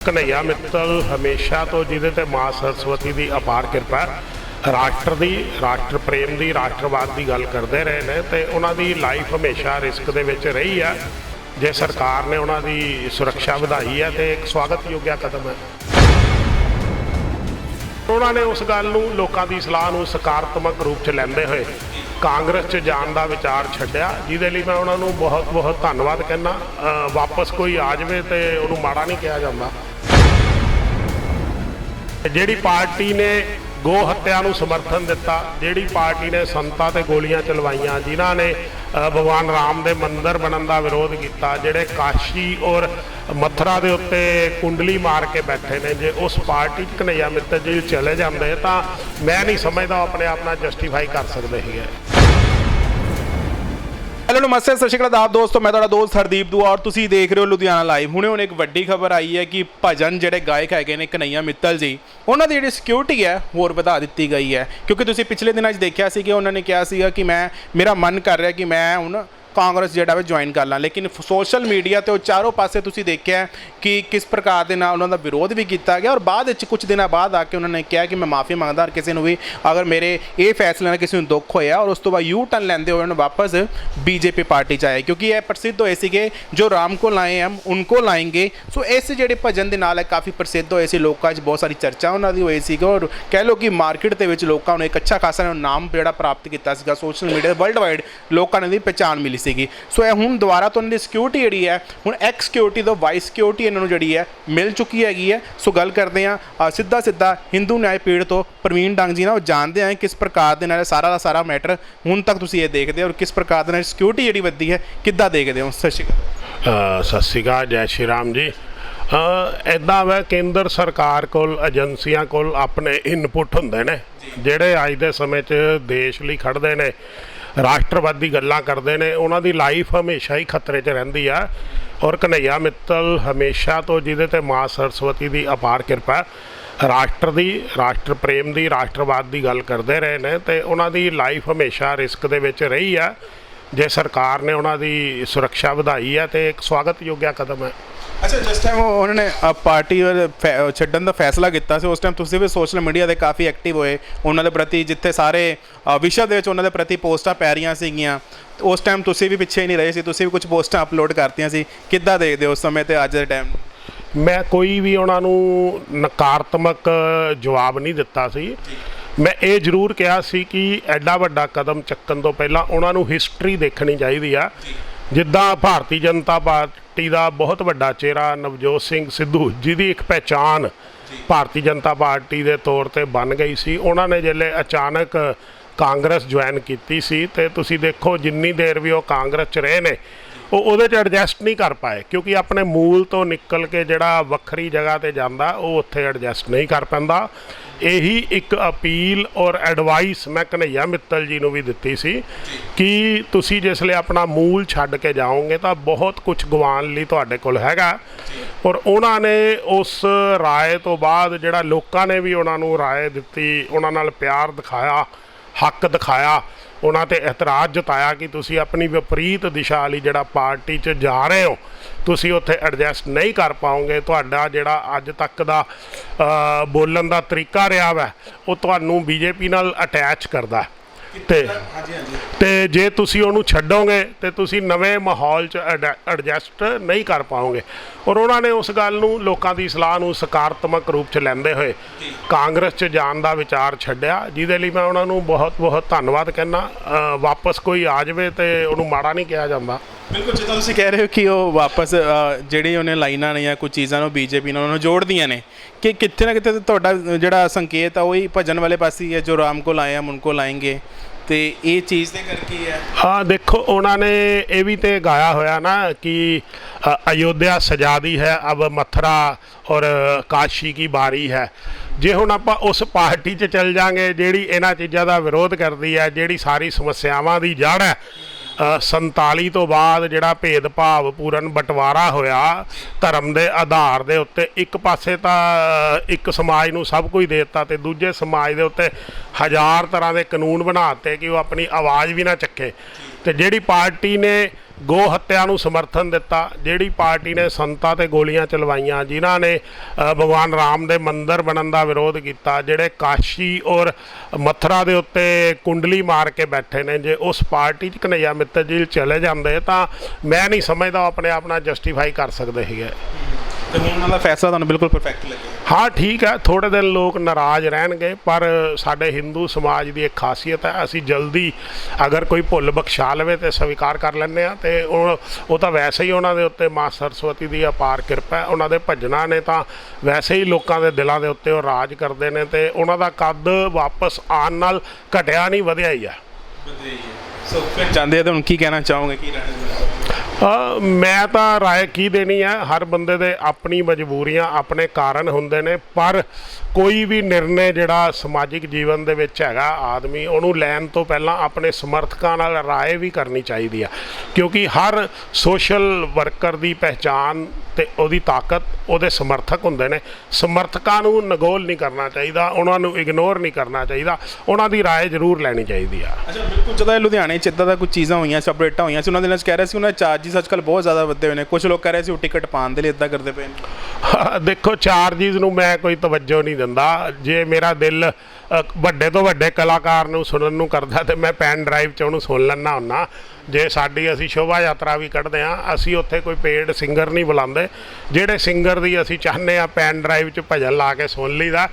ਕਨਈਆ ਮਿੱਤਲ ਹਮੇਸ਼ਾ ਤੋਂ ਜਿਹਦੇ ਤੇ ਮਾਂ ਸਰਸਵਤੀ ਦੀ ਅਪਾਰ ਕਿਰਪਾ ਰਾਸ਼ਟਰ ਦੀ, ਰਾਸ਼ਟਰ ਪ੍ਰੇਮ ਦੀ, ਰਾਸ਼ਟਰਵਾਦ ਦੀ ਗੱਲ ਕਰਦੇ ਰਹੇ ਨੇ ਤੇ ਉਹਨਾਂ ਦੀ ਲਾਈਫ ਹਮੇਸ਼ਾ ਰਿਸਕ ਦੇ ਵਿੱਚ ਰਹੀ ਆ। ਜੇ ਸਰਕਾਰ ਨੇ ਉਹਨਾਂ ਦੀ ਸੁਰੱਖਿਆ ਵਧਾਈ ਹੈ ਤੇ ਇੱਕ ਸਵਾਗਤ ਯੋਗਿਆ ਕਦਮ ਹੈ ਉਹਨਾਂ ਨੇ ਉਸ ਗੱਲ ਨੂੰ ਲੋਕਾਂ ਦੀ ਸਲਾਹ ਨੂੰ ਸਕਾਰਾਤਮਕ ਰੂਪ 'ਚ ਲੈਂਦੇ ਹੋਏ ਕਾਂਗਰਸ 'ਚ ਜਾਣ ਦਾ ਵਿਚਾਰ ਛੱਡਿਆ, ਜਿਹਦੇ ਲਈ ਮੈਂ ਉਹਨਾਂ ਨੂੰ ਬਹੁਤ ਬਹੁਤ ਧੰਨਵਾਦ ਕਹਿੰਦਾ ਵਾਪਸ ਕੋਈ ਆ ਜਾਵੇ ਤੇ ਉਹਨੂੰ ਮਾੜਾ ਨਹੀਂ ਕਿਹਾ ਜਾਂਦਾ। ਜਿਹੜੀ ਪਾਰਟੀ ਨੇ ਗੋ ਹੱਤਿਆ ਨੂੰ ਸਮਰਥਨ ਦਿੱਤਾ, ਜਿਹੜੀ ਪਾਰਟੀ ਨੇ ਸੰਤਾਂ ਤੇ ਗੋਲੀਆਂ ਚਲਵਾਈਆਂ, ਜਿਨ੍ਹਾਂ ਨੇ ਭਗਵਾਨ ਰਾਮ ਦੇ ਮੰਦਿਰ ਬਣਨ ਦਾ ਵਿਰੋਧ ਕੀਤਾ, ਜਿਹੜੇ ਕਾਸ਼ੀ ਔਰ ਮਥੁਰਾ ਦੇ ਉੱਤੇ ਕੁੰਡਲੀ ਮਾਰ ਕੇ ਬੈਠੇ ਨੇ, ਜੇ ਉਸ ਪਾਰਟੀ 'ਚ ਕਨਈਆ ਮਿੱਤਰ ਜੀ ਚਲੇ ਜਾਂਦੇ, ਤਾਂ ਮੈਂ ਨਹੀਂ ਸਮਝਦਾ ਉਹ ਆਪਣੇ ਆਪ ਨਾਲ ਜਸਟੀਫਾਈ ਕਰ ਸਕਦੇ ਸੀਗੇ ਹੈਲੋ, ਨਮਸਤੇ, ਸਤਿ ਸ਼੍ਰੀ ਅਕਾਲ ਆਪ ਦੋਸਤੋ, ਮੈਂ ਤੁਹਾਡਾ ਦੋਸਤ ਹਰਦੀਪ ਦੂਆ ਔਰ ਤੁਸੀਂ ਦੇਖ ਰਹੇ ਹੋ ਲੁਧਿਆਣਾ ਲਾਈਵ ਹੁਣੇ ਹੁਣ ਇੱਕ ਵੱਡੀ ਖਬਰ ਆਈ ਹੈ ਕਿ ਭਜਨ ਜਿਹੜੇ ਗਾਇਕ ਹੈਗੇ ਨੇ ਕਨਈਆ ਮਿੱਤਲ ਜੀ, ਉਹਨਾਂ ਦੀ ਜਿਹੜੀ ਸਿਕਿਉਰਿਟੀ ਹੈ ਹੋਰ ਵਧਾ ਦਿੱਤੀ ਗਈ ਹੈ। ਕਿਉਂਕਿ ਤੁਸੀਂ ਪਿਛਲੇ ਦਿਨਾਂ 'ਚ ਦੇਖਿਆ ਸੀ ਕਿ ਉਹਨਾਂ ਨੇ ਕਿਹਾ ਸੀਗਾ ਕਿ ਮੈਂ, ਮੇਰਾ ਮਨ ਕਰ ਰਿਹਾ ਕਿ ਮੈਂ ਹੁਣ ਕਾਂਗਰਸ ਜਿਹੜਾ ਵੇ ਜੁਆਇਨ ਕਰ ਲਾਂ। ਲੇਕਿਨ ਸੋਸ਼ਲ ਮੀਡੀਆ ਤੇ ਉਹ ਚਾਰੋਂ ਪਾਸੇ ਤੁਸੀਂ ਦੇਖਿਆ ਕਿ ਕਿਸ ਪ੍ਰਕਾਰ ਦੇ ਨਾਲ ਉਹਨਾਂ ਦਾ ਵਿਰੋਧ ਵੀ ਕੀਤਾ ਗਿਆ ਔਰ ਬਾਅਦ ਵਿੱਚ ਕੁਝ ਦਿਨਾਂ ਬਾਅਦ ਆ ਕੇ ਉਹਨਾਂ ਨੇ ਕਿਹਾ ਕਿ ਮੈਂ ਮਾਫੀ ਮੰਗਦਾ ਔਰ ਕਿਸੇ ਨੂੰ ਵੀ ਅਗਰ ਮੇਰੇ ਇਹ ਫੈਸਲੇ ਨਾਲ ਕਿਸੇ ਨੂੰ ਦੁੱਖ ਹੋਇਆ ਔਰ ਉਸ ਤੋਂ ਬਾਅਦ ਯੂ ਟਰਨ ਲੈਂਦੇ ਹੋਏ ਉਹਨਾਂ ਵਾਪਸ ਬੀਜੇਪੀ ਪਾਰਟੀ ਚ ਆਏ। ਕਿਉਂਕਿ ਇਹ ਪ੍ਰਸਿੱਧ ਹੋਏ ਸੀਗੇ, ਜੋ ਰਾਮ ਕੋ ਲਾਏ ਹਮ ਉनको ਲਾਏਂਗੇ ਸੋ ਇਸ ਜਿਹੜੇ ਭਜਨ ਦੇ ਨਾਲ ਹੈ ਕਾਫੀ ਪ੍ਰਸਿੱਧ ਹੋਏ ਸੀ, ਲੋਕਾਂ 'ਚ ਬਹੁਤ ਸਾਰੀ ਚਰਚਾ ਉਹਨਾਂ ਦੀ ਹੋਈ ਸੀਗੀ ਔਰ ਕਹਿ ਲਓ ਕਿ ਮਾਰਕੀਟ ਦੇ ਵਿੱਚ ਲੋਕਾਂ ਨੂੰ ਇੱਕ ਅੱਛਾ ਖਾਸਾ ਨਾਮ ਜਿਹੜਾ ਪ੍ਰਾਪਤ ਕੀਤਾ ਸੀਗਾ। ਸੋਸ਼ਲ ਮੀਡੀਆ ਵਰਲਡ ਵਾਈਡ ਲੋਕਾਂ ਨੇ ਦੀ ਪਛਾਣ ਮਿਲੀ ਸੀਗੀ। ਸੋ ਇਹ ਹੁਣ ਦੁਬਾਰਾ ਤੋਂ ਉਹਨਾਂ ਦੀ ਸਿਕਿਉਰਿਟੀ ਜਿਹੜੀ ਹੈ ਹੁਣ ਐਕਸ ਸਿਕਿਉਰਿਟੀ ਤੋਂ ਵਾਈਸ ਸਿਕਿਉਰਿਟੀ ਇਹਨਾਂ ਨੂੰ ਜਿਹੜੀ ਹੈ ਮਿਲ ਚੁੱਕੀ ਹੈਗੀ ਹੈ। ਸੋ ਗੱਲ ਕਰਦੇ ਆ ਸਿੱਧਾ ਸਿੱਧਾ ਹਿੰਦੂ ਨਿਆਂ ਪੀੜ ਤੋਂ ਪ੍ਰਵੀਨ ਡੰਗ ਜੀ ਨਾਲ। ਉਹ ਜਾਣਦੇ ਆ ਕਿਸ ਪ੍ਰਕਾਰ ਦੇ ਨਾਲ ਸਾਰਾ ਦਾ ਸਾਰਾ ਮੈਟਰ ਹੁਣ ਤੱਕ ਤੁਸੀਂ ਇਹ ਦੇਖਦੇ ਹੋ ਔਰ ਕਿਸ ਪ੍ਰਕਾਰ ਦੇ ਨਾਲ ਸਿਕਿਉਰਿਟੀ ਜਿਹੜੀ ਵੱਧਦੀ ਹੈ ਕਿੱਦਾਂ ਦੇਖਦੇ ਹੋ? ਸਤਿ ਸ਼੍ਰੀ ਅਕਾਲ। ਸਤਿ ਸ਼੍ਰੀ ਅਕਾਲ ਜੈ ਸ਼੍ਰੀ ਰਾਮ ਜੀ। ਐਦਾਂ ਵਾ ਕੇਂਦਰ ਸਰਕਾਰ ਕੋਲ ਏਜੰਸੀਆਂ ਕੋਲ ਆਪਣੇ ਇਨਪੁਟ ਹੁੰਦੇ ਨੇ ਜਿਹੜੇ ਅੱਜ ਦੇ ਸਮੇਂ 'ਚ ਦੇਸ਼ ਲਈ ਖੜਦੇ ਨੇ। ਰਾਸ਼ਟਰਵਾਦੀ ਗੱਲਾਂ ਕਰਦੇ ਨੇ, ਉਹਨਾਂ ਦੀ ਲਾਈਫ ਹਮੇਸ਼ਾ ਹੀ ਖਤਰੇ 'ਚ ਰਹਿੰਦੀ ਆ। ਔਰ ਕਨਈਆ ਮਿੱਤਲ ਹਮੇਸ਼ਾ ਤੋਂ ਜਿਹਦੇ ਤੇ ਮਾਂ ਸਰਸਵਤੀ ਦੀ ਅਪਾਰ ਕਿਰਪਾ ਰਾਸ਼ਟਰ ਦੀ, ਰਾਸ਼ਟਰ ਪ੍ਰੇਮ ਦੀ, ਰਾਸ਼ਟਰਵਾਦ ਦੀ ਗੱਲ ਕਰਦੇ ਰਹੇ ਨੇ ਤੇ ਉਹਨਾਂ ਦੀ ਲਾਈਫ ਹਮੇਸ਼ਾ ਰਿਸਕ ਦੇ ਵਿੱਚ ਰਹੀ ਆ। ਜੇ ਸਰਕਾਰ ਨੇ ਉਹਨਾਂ ਦੀ ਸੁਰੱਖਿਆ ਵਧਾਈ ਹੈ ਤੇ ਇੱਕ ਸਵਾਗਤ ਯੋਗਿਆ ਕਦਮ ਹੈ। ਅੱਛਾ ਜਿਸ ਟਾਈਮ ਉਹਨਾਂ ਨੇ ਅ, ਪਾਰਟੀ ਔਰ ਫੈ- ਛੱਡਣ ਦਾ ਫੈਸਲਾ ਕੀਤਾ ਸੀ ਉਸ ਟਾਈਮ ਤੁਸੀਂ ਵੀ ਸੋਸ਼ਲ ਮੀਡੀਆ ਤੇ ਕਾਫੀ ਐਕਟਿਵ ਹੋਏ। ਉਹਨਾਂ ਦੇ ਪ੍ਰਤੀ ਜਿੱਥੇ ਸਾਰੇ ਅ, ਵਿਸ਼ਵ ਦੇ ਵਿੱਚ ਉਹਨਾਂ ਦੇ ਪ੍ਰਤੀ ਪੋਸਟਾਂ ਪੈ ਰਹੀਆਂ ਸੀਗੀਆਂ। ਤੇ ਉਸ ਟਾਈਮ ਤੁਸੀਂ ਵੀ ਪਿੱਛੇ ਨਹੀਂ ਰਹੇ ਸੀ ਤੁਸੀਂ ਵੀ ਕੁਝ ਪੋਸਟਾਂ ਅਪਲੋਡ ਕਰਤੀਆਂ ਸੀ। ਕਿੱਦਾਂ ਦੇਖਦੇ ਹੋ ਉਸ ਸਮੇਂ ਤੇ ਅੱਜ ਦੇ ਟਾਈਮ ਮੈਂ ਕੋਈ ਵੀ ਉਹਨਾਂ ਨੂੰ ਨਕਾਰਾਤਮਕ ਜਵਾਬ ਨਹੀਂ ਦਿੱਤਾ ਸੀ। ਮੈਂ ਇਹ ਜ਼ਰੂਰ ਕਿਹਾ ਸੀ ਕਿ ਐਡਾ ਵੱਡਾ ਕਦਮ ਚੱਕਣ ਤੋਂ ਪਹਿਲਾਂ ਉਹਨਾਂ ਨੂੰ ਹਿਸਟਰੀ ਦੇਖਣੀ ਚਾਹੀਦੀ ਆ। ਜਿੱਦਾਂ ਭਾਰਤੀ ਜਨਤਾ ਪਾਰਟੀ ਦਾ ਬਹੁਤ ਵੱਡਾ ਚਿਹਰਾ ਨਵਜੋਤ ਸਿੰਘ ਸਿੱਧੂ ਜਿਹਦੀ ਇੱਕ ਪਹਿਚਾਨ ਭਾਰਤੀ ਜਨਤਾ ਪਾਰਟੀ ਦੇ ਤੌਰ ਤੇ ਬਣ ਗਈ ਸੀ। ਉਹਨਾਂ ਨੇ ਜਿਹੜੇ ਅਚਾਨਕ ਕਾਂਗਰਸ ਜੁਆਇਨ ਕੀਤੀ ਸੀ ਤੇ ਤੁਸੀਂ ਦੇਖੋ ਜਿੰਨੀ ਦੇਰ ਵੀ ਉਹ ਕਾਂਗਰਸ 'ਚ ਰਹੇ ਨੇ ਉਹ ਉਹਦੇ 'ਚ ਐਡਜਸਟ ਨਹੀਂ ਕਰ ਪਾਏ, ਕਿਉਂਕਿ ਆਪਣੇ ਮੂਲ ਤੋਂ ਨਿਕਲ ਕੇ ਜਿਹੜਾ ਵੱਖਰੀ ਜਗ੍ਹਾ ਤੇ ਜਾਂਦਾ, ਉਹ ਉੱਥੇ ਐਡਜਸਟ ਨਹੀਂ ਕਰ ਪੈਂਦਾ। ਇਹੀ ਇੱਕ ਅਪੀਲ ਔਰ ਐਡਵਾਈਸ ਮੈਂ ਕਨਈਆ ਮਿੱਤਲ ਜੀ ਨੂੰ ਵੀ ਦਿੱਤੀ ਸੀ ਕਿ ਤੁਸੀਂ ਜਿਸ ਆਪਣਾ ਮੂਲ ਛੱਡ ਕੇ ਜਾਓਗੇ ਤਾਂ ਬਹੁਤ ਕੁਝ ਗਵਾਉਣ ਲਈ ਤੁਹਾਡੇ ਕੋਲ ਹੈਗਾ। ਔਰ ਉਹਨਾਂ ਨੇ ਉਸ ਰਾਏ ਤੋਂ ਬਾਅਦ ਜਿਹੜਾ ਲੋਕਾਂ ਨੇ ਵੀ ਉਹਨਾਂ ਨੂੰ ਰਾਏ ਦਿੱਤੀ, ਉਹਨਾਂ ਨਾਲ ਪਿਆਰ ਦਿਖਾਇਆ ਹੱਕ ਦਿਖਾਇਆ, ਉਹਨਾਂ ਤੇ ਇਤਰਾਜ਼ ਜਤਾਇਆ ਕਿ ਤੁਸੀਂ ਆਪਣੀ ਵਿਪਰੀਤ ਦਿਸ਼ਾ ਲਈ ਜਿਹੜਾ ਪਾਰਟੀ 'ਚ ਜਾ ਰਹੇ ਹੋ, ਤੁਸੀਂ ਉੱਥੇ ਐਡਜਸਟ ਨਹੀਂ ਕਰ ਪਾਓਗੇ ਤੁਹਾਡਾ ਜਿਹੜਾ ਅੱਜ ਤੱਕ ਦਾ ਬੋਲਣ ਦਾ ਤਰੀਕਾ ਰਿਹਾ ਵਾ, ਉਹ ਤੁਹਾਨੂੰ ਬੀਜੇਪੀ ਨਾਲ ਅਟੈਚ ਕਰਦਾ ਹੈ। ਤੇ ਤੇ ਜੇ ਤੁਸੀਂ ਉਹਨੂੰ ਛੱਡੋਗੇ ਤੇ ਤੁਸੀਂ ਨਵੇਂ ਮਾਹੌਲ 'ਚ ਐਡਜਸਟ ਨਹੀਂ ਕਰ ਪਾਓਗੇ। ਔਰ ਉਹਨਾਂ ਨੇ ਉਸ ਗੱਲ ਨੂੰ ਲੋਕਾਂ ਦੀ ਸਲਾਹ ਨੂੰ ਸਕਾਰਾਤਮਕ ਰੂਪ 'ਚ ਲੈਂਦੇ ਹੋਏ ਕਾਂਗਰਸ 'ਚ ਜਾਣ ਦਾ ਵਿਚਾਰ ਛੱਡਿਆ ਜਿਹਦੇ ਲਈ ਮੈਂ ਉਹਨਾਂ ਨੂੰ ਬਹੁਤ ਬਹੁਤ ਧੰਨਵਾਦ ਕਹਿੰਦਾ। ਵਾਪਸ ਕੋਈ ਆ ਜਾਵੇ ਤੇ ਉਹਨੂੰ ਮਾੜਾ ਨਹੀਂ ਕਿਹਾ ਜਾਂਦਾ। ਬਿਲਕੁਲ ਜਿੱਦਾਂ ਤੁਸੀਂ ਕਹਿ ਰਹੇ ਹੋ ਕਿ ਉਹ ਵਾਪਸ ਅ, ਜਿਹੜੀ ਉਹਨੇ ਲਾਈਨਾਂ ਨੇ ਜਾਂ ਕੁਝ ਚੀਜ਼ਾਂ ਨੂੰ ਬੀਜੇਪੀ ਨਾਲ ਉਹਨਾਂ ਨੂੰ ਜੋੜਦੀਆਂ ਨੇ। ਕਿ ਕਿੱਥੇ ਨਾ ਕਿਤੇ ਤੁਹਾਡਾ ਜਿਹੜਾ ਸੰਕੇਤ ਆ ਉਹ ਹੀ ਭਜਨ ਵਾਲੇ ਪਾਸੇ ਹੀ ਹੈ ਜੋ ਰਾਮ ਕੋ ਲਾਏ ਹਮ ਉनको ਲਾਏਂਗੇ ਤੇ ਇਹ ਚੀਜ਼ ਦੇ ਕਰਕੇ ਹੀ ਹੈ। ਹਾਂ ਦੇਖੋ ਉਹਨਾਂ ਨੇ ਇਹ ਵੀ ਤੇ ਗਾਇਆ ਹੋਇਆ ਨਾ ਕਿ ਅ, ਅਯੋਧਿਆ ਸਜਾਦੀ ਹੈ ਅਬ ਮਥੁਰਾ ਔਰ ਕਾਸ਼ੀ ਕੀ ਬਾਰੀ ਹੈ। ਜੇ ਹੁਣ ਆਪਾਂ ਉਸ ਪਾਰਟੀ 'ਚ ਚੱਲ ਜਾਾਂਗੇ ਜਿਹੜੀ ਇਹਨਾਂ ਚੀਜ਼ਾਂ ਦਾ ਵਿਰੋਧ ਕਰਦੀ ਹੈ ਜਿਹੜੀ ਸਾਰੀ ਸਮੱਸਿਆਵਾਂ ਦੀ ਜੜ ਹੈ 47 ਤੋਂ ਬਾਅਦ ਜਿਹੜਾ ਭੇਦਭਾਵ ਪੂਰਨ ਬਟਵਾਰਾ ਹੋਇਆ, ਧਰਮ ਦੇ ਆਧਾਰ ਦੇ ਉੱਤੇ ਇੱਕ ਪਾਸੇ ਤਾਂ ਇੱਕ ਸਮਾਜ ਨੂੰ ਸਭ ਕੁਝ ਦੇ ਦਿੱਤਾ ਤੇ ਦੂਜੇ ਸਮਾਜ ਦੇ ਉੱਤੇ ਹਜ਼ਾਰ ਤਰ੍ਹਾਂ ਦੇ ਕਾਨੂੰਨ ਬਣਾਤੇ ਕਿ ਉਹ ਆਪਣੀ ਆਵਾਜ਼ ਵੀ ਨਾ ਚੱਕੇ। ਤੇ ਜਿਹੜੀ ਪਾਰਟੀ ਨੇ ਗੋ ਹੱਤਿਆ ਨੂੰ ਸਮਰਥਨ ਦਿੱਤਾ। ਜਿਹੜੀ ਪਾਰਟੀ ਨੇ ਸੰਤਾਂ ਤੇ ਗੋਲੀਆਂ ਚਲਵਾਈਆਂ, ਜਿਨ੍ਹਾਂ ਨੇ ਭਗਵਾਨ ਰਾਮ ਦੇ ਮੰਦਿਰ ਬਣਨ ਦਾ ਵਿਰੋਧ ਕੀਤਾ, ਜਿਹੜੇ ਕਾਸ਼ੀ ਔਰ ਮਥੁਰਾ ਦੇ ਉੱਤੇ ਕੁੰਡਲੀ ਮਾਰ ਕੇ ਬੈਠੇ ਨੇ, ਜੇ ਉਸ ਪਾਰਟੀ 'ਚ ਕਨਈਆ ਮਿੱਤਰ ਜੀ ਚਲੇ ਜਾਂਦੇ, ਤਾਂ ਮੈਂ ਨਹੀਂ ਸਮਝਦਾ ਉਹ ਆਪਣੇ ਆਪ ਨਾਲ ਜਸਟੀਫਾਈ ਕਰ ਸਕਦੇ ਹੈਗੇ। ਤੇ ਹੁਣ ਉਹਨਾਂ ਦਾ ਫੈਸਲਾ ਤੁਹਾਨੂੰ ਬਿਲਕੁਲ ਪਰਫੈਕਟ ਲੱਗਿਆ। ਹਾਂ ਠੀਕ ਹੈ ਥੋੜੇ ਦਿਨ ਲੋਕ ਨਾਰਾਜ਼ ਰਹਿਣਗੇ ਪਰ ਸਾਡੇ ਹਿੰਦੂ ਸਮਾਜ ਦੀ ਇੱਕ ਖਾਸੀਅਤ ਹੈ ਅਸੀਂ ਜਲਦੀ ਅਗਰ ਕੋਈ ਭੁੱਲ ਬਖਸ਼ਾ ਲਵੇ ਤੇ ਸਵੀਕਾਰ ਕਰ ਲੈਂਦੇ ਆ ਤੇ ਉਹ ਉਹ ਤਾਂ ਵੈਸੇ ਹੀ ਉਹਨਾਂ ਦੇ ਉੱਤੇ ਮਾਂ ਸਰਸਵਤੀ ਦੀ ਅਪਾਰ ਕਿਰਪਾ ਹੈ ਉਹਨਾਂ ਦੇ ਭਜਨਾਂ ਨੇ ਤਾਂ ਵੈਸੇ ਹੀ ਲੋਕਾਂ ਦੇ ਦਿਲਾਂ ਦੇ ਉੱਤੇ ਉਹ ਰਾਜ ਕਰਦੇ ਨੇ ਤੇ ਉਹਨਾਂ ਦਾ ਕੱਦ ਵਾਪਸ ਆਉਣ ਨਾਲ ਘਟਿਆ ਨਹੀਂ ਵਧਿਆ ਹੀ ਆ ਸੋ ਫਿਰ ਜਾਂਦੇ ਆ ਤਾਂ ਹੁਣ ਕੀ ਕਹਿਣਾ ਚਾਹੋਗੇ ਕੀ ਰਹਿਣਾ ਮੈਂ ਤਾਂ ਰਾਏ ਕੀ ਦੇਣੀ ਹੈ? ਹਰ ਬੰਦੇ ਦੇ ਆਪਣੀ ਮਜਬੂਰੀਆਂ ਆਪਣੇ ਕਾਰਨ ਹੁੰਦੇ ਨੇ, ਪਰ ਕੋਈ ਵੀ ਨਿਰਣੇ ਜਿਹੜਾ ਸਮਾਜਿਕ ਜੀਵਨ ਦੇ ਵਿੱਚ ਹੈਗਾ ਆਦਮੀ, ਉਹਨੂੰ ਲੈਣ ਤੋਂ ਪਹਿਲਾਂ ਆਪਣੇ ਸਮਰਥਕਾਂ ਨਾਲ ਰਾਏ ਵੀ ਕਰਨੀ ਚਾਹੀਦੀ ਆ। ਕਿਉਂਕਿ ਹਰ ਸੋਸ਼ਲ ਵਰਕਰ ਦੀ ਪਹਿਚਾਨ ਤੇ ਉਹਦੀ ਤਾਕਤ ਉਹਦੇ ਸਮਰਥਕ ਹੁੰਦੇ ਨੇ। ਸਮਰਥਕਾਂ ਨੂੰ ਨਗੋਲ ਨਹੀਂ ਕਰਨਾ ਚਾਹੀਦਾ, ਉਹਨਾਂ ਨੂੰ ਇਗਨੋਰ ਨਹੀਂ ਕਰਨਾ ਚਾਹੀਦਾ, ਉਹਨਾਂ ਦੀ ਰਾਏ ਜ਼ਰੂਰ ਲੈਣੀ ਚਾਹੀਦੀ ਆ। ਅੱਛਾ, ਬਿਲਕੁਲ, ਜਦੋਂ ਲੁਧਿਆਣੇ ਚ ਇੱਦਾਂ ਦਾ ਕੁਝ ਚੀਜ਼ਾਂ ਹੋਈਆਂ ਸੈਪਰੇਟਾਂ ਹੋਈਆਂ ਸੀ, ਉਹਨਾਂ ਦੇ ਨਾਲ ਕਹਿ ਰਿਹਾ ਸੀ, ਉਹਨਾਂ ਚਾਰਜ ਚਾਰਜਸ ਅੱਜਕੱਲ ਬਹੁਤ ਜ਼ਿਆਦਾ ਵੱਧੇ ਹੋਏ ਨੇ। ਕੁਝ ਲੋਕ ਕਹਿ ਰਹੇ ਸੀ ਉਹ ਟਿਕਟ ਪਾਉਣ ਦੇ ਲਈ ਇੱਦਾਂ ਕਰਦੇ ਪਏ ਨੇ। ਦੇਖੋ ਚਾਰਜਿਸ ਨੂੰ ਮੈਂ ਕੋਈ ਤਵੱਜੋ ਨਹੀਂ ਦਿੰਦਾ। ਜੇ ਮੇਰਾ ਦਿਲ ਵੱਡੇ ਤੋਂ ਵੱਡੇ ਕਲਾਕਾਰ ਨੂੰ ਸੁਣਨ ਨੂੰ ਕਰਦਾ ਤੇ ਮੈਂ ਪੈਨ ਡਰਾਈਵ 'ਚ ਉਹਨੂੰ ਸੁਣ ਲੈਣਾ ਹੁੰਨਾ। ਜੇ ਸਾਡੀ ਅਸੀਂ ਸ਼ੋਭਾ ਯਾਤਰਾ ਵੀ ਕੱਢਦੇ ਆ ਅਸੀਂ ਉੱਥੇ ਕੋਈ ਪੇਡ ਸਿੰਗਰ ਨਹੀਂ ਬੁਲਾਉਂਦੇ। ਜਿਹੜੇ ਸਿੰਗਰ ਦੀ ਅਸੀਂ ਚਾਹੁੰਦੇ ਆ ਪੈਨ ਡਰਾਈਵ 'ਚ ਭਜਨ ਲਾ ਕੇ ਸੁਣ ਲਈਦਾ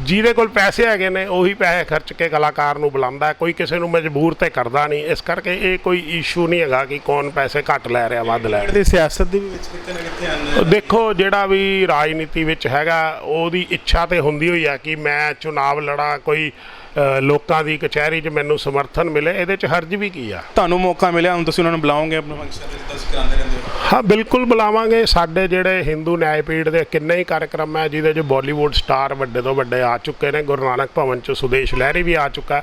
ਜਿਹਦੇ ਕੋਲ ਪੈਸੇ ਹੈਗੇ ਨੇ ਉਹੀ ਪੈਸੇ ਖਰਚ ਕੇ ਕਲਾਕਾਰ ਨੂੰ ਬੁਲਾਉਂਦਾ। ਕੋਈ ਕਿਸੇ ਨੂੰ ਮਜਬੂਰ ਤੇ ਕਰਦਾ ਨਹੀਂ। ਇਸ ਕਰਕੇ ਇਹ ਕੋਈ ਇਸ਼ੂ ਨਹੀਂ ਹੈਗਾ ਕਿ ਕੌਣ ਪੈਸੇ ਘੱਟ ਲੈ ਰਿਹਾ ਵੱਧ ਲੈ ਰਿਹਾ। ਦੀ ਸਿਆਸਤ ਦੀ ਵੀ ਵਿੱਚ ਕਿਤੇ ਨਾ ਕਿਤੇ ਆਉਂਦੇ ਦੇਖੋ ਜਿਹੜਾ ਵੀ ਰਾਜਨੀਤੀ ਵਿੱਚ ਹੈਗਾ ਉਹਦੀ ਇੱਛਾ ਤੇ ਹੁੰਦੀ ਹੋਈ ਆ ਕਿ ਮੈਂ ਚੁਣਾਵ ਲੜਾ ਕੋਈ ਲੋਕਾਂ ਦੀ ਕਚਹਿਰੀ 'ਚ ਮੈਨੂੰ ਸਮਰਥਨ ਮਿਲੇ ਇਹਦੇ 'ਚ ਹਰਜ ਵੀ ਕੀ ਆ? ਤੁਹਾਨੂੰ ਮੌਕਾ ਮਿਲਿਆ ਹੁਣ ਤੁਸੀਂ ਉਹਨਾਂ ਨੂੰ ਬੁਲਾਓਗੇ ਆਪਣੇ ਫੰਕਸ਼ਨ ਦੇ ਤੁਸੀਂ ਕਰਾਉਂਦੇ ਰਹਿੰਦੇ ਹੋ? ਹਾਂ ਬਿਲਕੁਲ ਬੁਲਾਵਾਂਗੇ। ਸਾਡੇ ਜਿਹੜੇ ਹਿੰਦੂ ਨਿਆਇਪੀਠ ਦੇ ਕਿੰਨੇ ਹੀ ਕਾਰਜਕ੍ਰਮ ਹੈ ਜਿਹਦੇ 'ਚ ਬਾਲੀਵੁੱਡ ਸਟਾਰ ਵੱਡੇ ਤੋਂ ਵੱਡੇ ਆ ਚੁੱਕੇ ਨੇ। ਗੁਰੂ ਨਾਨਕ ਭਵਨ 'ਚ ਸੁਦੇਸ਼ ਲਹਿਰੀ ਵੀ ਆ ਚੁੱਕਾ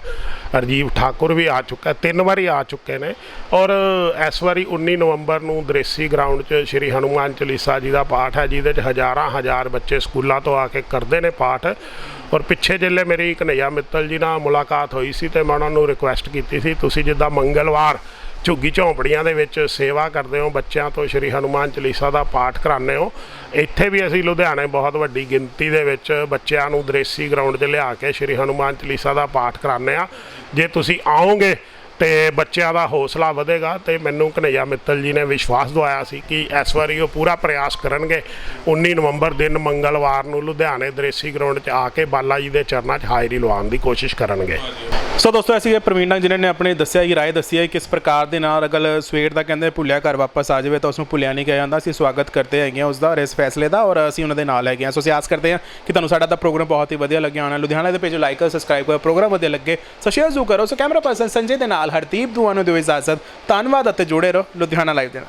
ਰਜੀਵ ਠਾਕੁਰ ਵੀ ਆ ਚੁੱਕਾ ਤਿੰਨ ਵਾਰੀ ਆ ਚੁੱਕੇ ਨੇ। ਔਰ ਇਸ ਵਾਰੀ 19 ਨਵੰਬਰ ਨੂੰ ਦ੍ਰੇਸੀ ਗਰਾਊਂਡ 'ਚ ਸ਼੍ਰੀ ਹਨੂਮਾਨ ਚਾਲੀਸਾ ਜੀ ਦਾ ਪਾਠ ਹੈ ਜਿਹਦੇ 'ਚ ਹਜ਼ਾਰਾਂ ਹਜ਼ਾਰ ਬੱਚੇ ਸਕੂਲਾਂ ਤੋਂ ਆ ਕੇ ਕਰਦੇ ਨੇ ਪਾਠ। ਔਰ ਪਿੱਛੇ ਜਿੱਲੇ ਮੇਰੀ ਕਨਈਆ ਮਿੱਤਲ ਜੀ ਨਾਲ ਮੁਲਾਕਾਤ ਹੋਈ ਸੀ ਤੇ ਮੈਂ ਉਹਨਾਂ ਨੂੰ ਰਿਕੁਐਸਟ ਕੀਤੀ ਸੀ, ਤੁਸੀਂ ਜਿੱਦਾਂ ਮੰਗਲਵਾਰ ਝੁੱਗੀ ਝੌਂਪੜੀਆਂ ਦੇ ਵਿੱਚ ਸੇਵਾ ਕਰਦੇ ਹੋ, ਬੱਚਿਆਂ ਤੋਂ ਸ਼੍ਰੀ ਹਨੂਮਾਨ ਚਾਲੀਸਾ ਦਾ ਪਾਠ ਕਰਾਉਂਦੇ ਹੋ, ਇੱਥੇ ਵੀ ਅਸੀਂ ਲੁਧਿਆਣੇ ਬਹੁਤ ਵੱਡੀ ਗਿਣਤੀ ਦੇ ਵਿੱਚ ਬੱਚਿਆਂ ਨੂੰ ਦ੍ਰੇਸੀ ਗਰਾਊਂਡ 'ਚ ਲਿਆ ਕੇ ਸ਼੍ਰੀ ਹਨੂਮਾਨ ਚਾਲੀਸਾ ਦਾ ਪਾਠ ਕਰਾਉਂਦੇ ਆ ਜੇ ਤੁਸੀਂ ਆਓਗੇ ਤੇ ਬੱਚਿਆਂ ਦਾ ਹੌਸਲਾ ਵਧੇਗਾ ਤੇ ਮੈਨੂੰ ਕਨਈਆ ਮਿੱਤਲ ਜੀ ਨੇ ਵਿਸ਼ਵਾਸ ਦਵਾਇਆ ਸੀ ਕਿ ਇਸ ਵਾਰੀ ਉਹ ਪੂਰਾ ਪ੍ਰਯਾਸ ਕਰਨਗੇ। 19 ਨਵੰਬਰ ਦਿਨ ਮੰਗਲਵਾਰ ਨੂੰ ਲੁਧਿਆਣੇ ਦ੍ਰੇਸੀ ਗਰਾਊਂਡ 'ਚ ਆ ਕੇ ਬਾਲਾ ਜੀ ਦੇ ਚਰਨਾਂ 'ਚ ਹਾਜ਼ਰੀ ਲਵਾਉਣ ਦੀ ਕੋਸ਼ਿਸ਼ ਕਰਨਗੇ। ਸੋ ਦੋਸਤੋ ਅਸੀਂ ਇਹ ਪ੍ਰਵੀਨ ਨਾਗ ਜਿਨ੍ਹਾਂ ਨੇ ਆਪਣੇ ਦੱਸਿਆ ਹੀ ਰਾਏ ਦੱਸੀ ਹੈ ਕਿਸ ਪ੍ਰਕਾਰ ਦੇ ਨਾਲ ਅਗਰ ਸਵੇਰ ਦਾ ਕਹਿੰਦੇ ਭੁੱਲਿਆ ਘਰ ਵਾਪਸ ਆ ਜਾਵੇ ਤਾਂ ਉਸ ਨੂੰ ਭੁੱਲਿਆ ਨਹੀਂ ਕਿਹਾ ਜਾਂਦਾ। ਅਸੀਂ ਸਵਾਗਤ ਕਰਦੇ ਹੈਗੇ ਹਾਂ ਉਸ ਦਾ ਔਰ ਇਸ ਫੈਸਲੇ ਦਾ ਔਰ ਅਸੀਂ ਉਹਨਾਂ ਦੇ ਨਾਲ ਹੈਗੇ ਹਾਂ। ਸੋ ਅਸੀਂ ਆਸ ਕਰਦੇ ਹਾਂ ਕਿ ਤੁਹਾਨੂੰ ਸਾਡਾ ਦਾ ਪ੍ਰੋਗਰਾਮ ਬਹੁਤ ਹੀ ਵਧੀਆ ਲੱਗਿਆ ਹੋਣਾ। ਲੁਧਿਆਣਾ ਦੇ ਪੇਜ ਲਾਈਕ ਕਰੋ ਸਬਸਕ੍ਰਾਈਬ ਕਰੋ, ਪ੍ਰੋਗਰਾਮ ਵਧੀਆ ਲੱਗੇ ਸੋ ਸ਼ੇਅਰ ਜ਼ਰੂਰ ਕਰੋ। ਸੋ ਕੈਮਰਾ ਪਰਸਨ ਸੰਜੇ ਦੇ ਨਾਲ ਹਰਦੀਪ ਦੁਆ ਨੂੰ ਦਿਓ ਇਜਾਜ਼ਤ। ਧੰਨਵਾਦ ਅਤੇ ਜੁੜੇ ਰਹੋ ਲੁਧਿਆਣਾ ਲਾਈਵ ਦੇ ਨਾਲ।